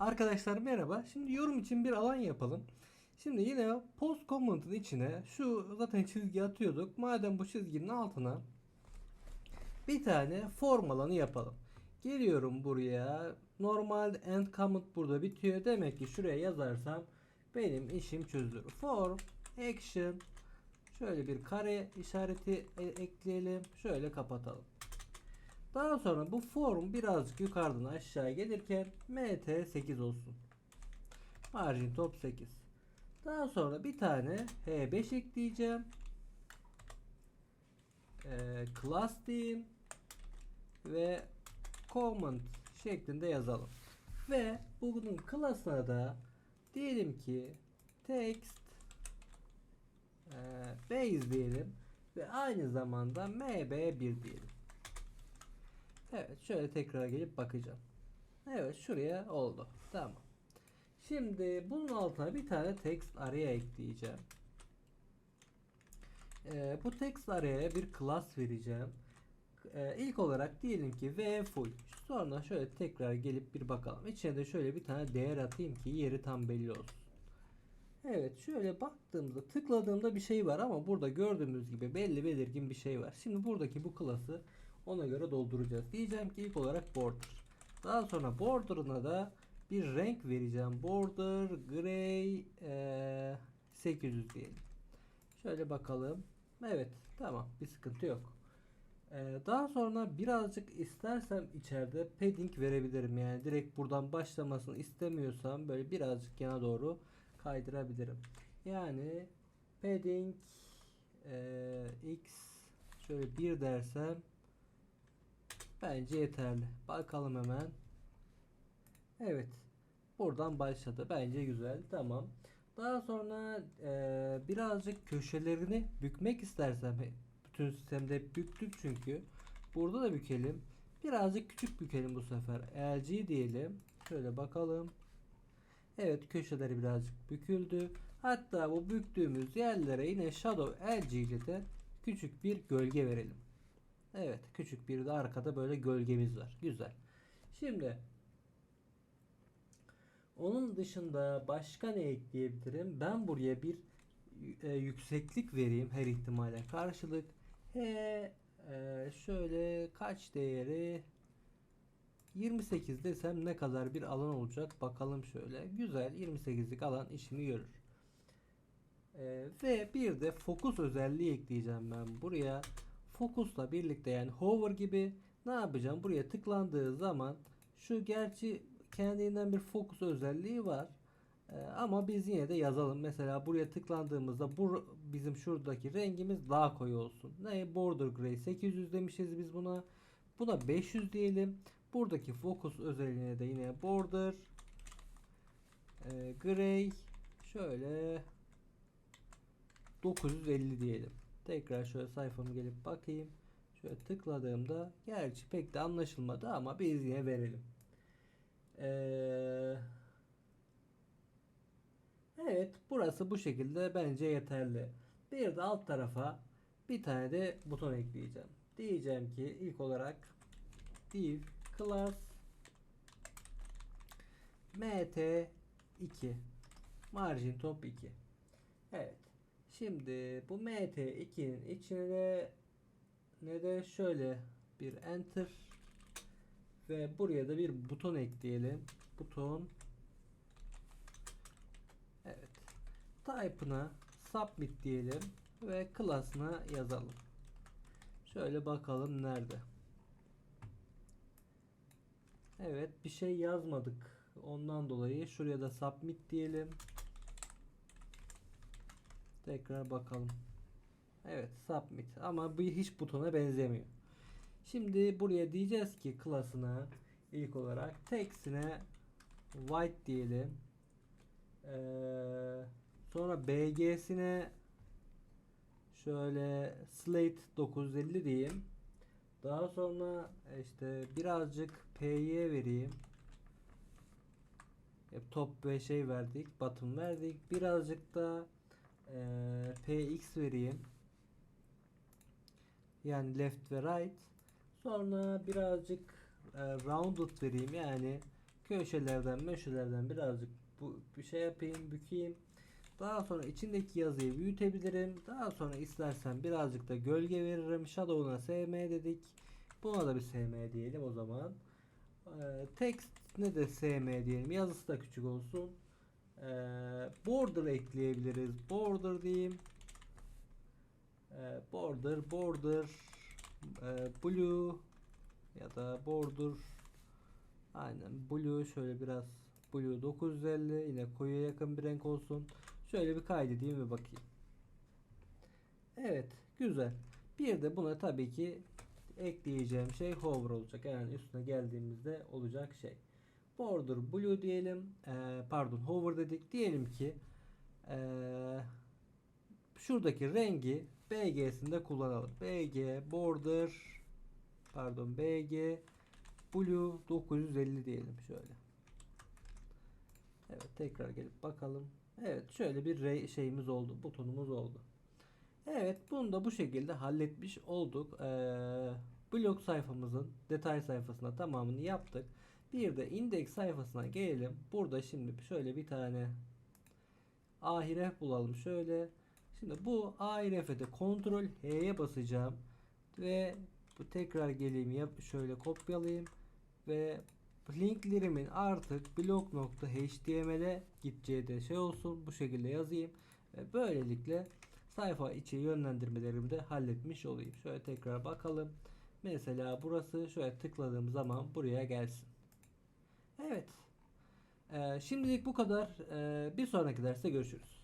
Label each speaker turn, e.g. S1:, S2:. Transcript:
S1: Arkadaşlar merhaba. Şimdi yorum için bir alan yapalım. Şimdi yine post comment'ın içine şu zaten çizgi atıyorduk. Madem bu çizginin altına bir tane form alanı yapalım. Geliyorum buraya. Normal end comment burada bitiyor. Demek ki şuraya yazarsam benim işim çözülür. Form action şöyle bir kare işareti e- ekleyelim. Şöyle kapatalım. Daha sonra bu form birazcık yukarıdan aşağı gelirken mt8 olsun. Margin top 8. Daha sonra bir tane h5 ekleyeceğim. Ee, class diyeyim ve comment şeklinde yazalım. Ve bunun class'ına da diyelim ki text e, base diyelim ve aynı zamanda mb1 diyelim. Evet şöyle tekrar gelip bakacağım. Evet şuraya oldu. Tamam. Şimdi bunun altına bir tane text araya ekleyeceğim. Ee, bu text araya bir class vereceğim. Ee, ilk olarak diyelim ki v full. Sonra şöyle tekrar gelip bir bakalım. İçine de şöyle bir tane değer atayım ki yeri tam belli olsun. Evet şöyle baktığımda tıkladığımda bir şey var ama burada gördüğümüz gibi belli belirgin bir şey var. Şimdi buradaki bu klası ona göre dolduracağız. Diyeceğim ki ilk olarak border. Daha sonra border'ına da bir renk vereceğim. Border gray eee, 800 diyelim. Şöyle bakalım. Evet tamam bir sıkıntı yok. Eee, daha sonra birazcık istersem içeride padding verebilirim. Yani direkt buradan başlamasını istemiyorsam böyle birazcık yana doğru kaydırabilirim. Yani padding eee, x şöyle bir dersem Bence yeterli. Bakalım hemen. Evet. Buradan başladı. Bence güzel. Tamam. Daha sonra eee, birazcık köşelerini bükmek istersem bütün sistemde büktük çünkü. Burada da bükelim. Birazcık küçük bükelim bu sefer. LG diyelim. Şöyle bakalım. Evet köşeleri birazcık büküldü. Hatta bu büktüğümüz yerlere yine Shadow LG ile de küçük bir gölge verelim. Evet küçük bir de arkada böyle gölgemiz var. Güzel. Şimdi onun dışında başka ne ekleyebilirim? Ben buraya bir e, yükseklik vereyim her ihtimale karşılık. He e, şöyle kaç değeri 28 desem ne kadar bir alan olacak bakalım şöyle. Güzel 28'lik alan işimi görür. E, ve bir de fokus özelliği ekleyeceğim ben buraya fokusla birlikte yani hover gibi ne yapacağım? Buraya tıklandığı zaman şu gerçi kendinden bir fokus özelliği var. Ee, ama biz yine de yazalım. Mesela buraya tıklandığımızda bu bizim şuradaki rengimiz daha koyu olsun. Ne? Border gray 800 demişiz biz buna. Buna 500 diyelim. Buradaki fokus özelliğine de yine border e, gray şöyle 950 diyelim. Tekrar şöyle sayfamı gelip bakayım. Şöyle tıkladığımda gerçi pek de anlaşılmadı ama biz yine verelim. Ee, evet burası bu şekilde bence yeterli. Bir de alt tarafa bir tane de buton ekleyeceğim. Diyeceğim ki ilk olarak div class mt2 margin top 2 evet Şimdi bu MT2'nin içine ne de şöyle bir enter ve buraya da bir buton ekleyelim. Buton Evet. Type'ına submit diyelim ve class'ına yazalım. Şöyle bakalım nerede. Evet bir şey yazmadık. Ondan dolayı şuraya da submit diyelim. Tekrar bakalım. Evet submit ama bu hiç butona benzemiyor. Şimdi buraya diyeceğiz ki klasına ilk olarak text'ine white diyelim. Ee, sonra bg'sine şöyle slate 950 diyeyim. Daha sonra işte birazcık py vereyim. Hep top ve şey verdik, button verdik. Birazcık da ee, px vereyim. Yani left ve right. Sonra birazcık e, rounded vereyim. Yani köşelerden meşelerden birazcık bu bir şey yapayım bükeyim. Daha sonra içindeki yazıyı büyütebilirim. Daha sonra istersen birazcık da gölge veririm. Shadow'una SM dedik. Buna da bir SM diyelim o zaman. Ee, text ne de SM diyelim. Yazısı da küçük olsun. Ee, border ekleyebiliriz. Border diyeyim. Ee, border border e, blue ya da border aynen blue şöyle biraz blue 950 yine koyuya yakın bir renk olsun. Şöyle bir kaydedeyim ve bakayım. Evet güzel. Bir de buna tabii ki ekleyeceğim şey hover olacak. Yani üstüne geldiğimizde olacak şey. Border blue diyelim. Ee, pardon hover dedik. Diyelim ki ee, şuradaki rengi BG'sinde kullanalım. BG border pardon BG blue 950 diyelim şöyle. Evet tekrar gelip bakalım. Evet şöyle bir şeyimiz oldu. Butonumuz oldu. Evet bunu da bu şekilde halletmiş olduk. Ee, blog sayfamızın detay sayfasına tamamını yaptık. Bir de indeks sayfasına gelelim. Burada şimdi şöyle bir tane ahiref bulalım şöyle. Şimdi bu ahiref'e de kontrol H'ye basacağım. Ve bu tekrar geleyim yap şöyle kopyalayayım ve linklerimin artık blog.html'e gideceği de şey olsun bu şekilde yazayım ve böylelikle sayfa içi yönlendirmelerimi de halletmiş olayım. Şöyle tekrar bakalım. Mesela burası şöyle tıkladığım zaman buraya gelsin. Evet. Ee, şimdilik bu kadar. Ee, bir sonraki derste görüşürüz.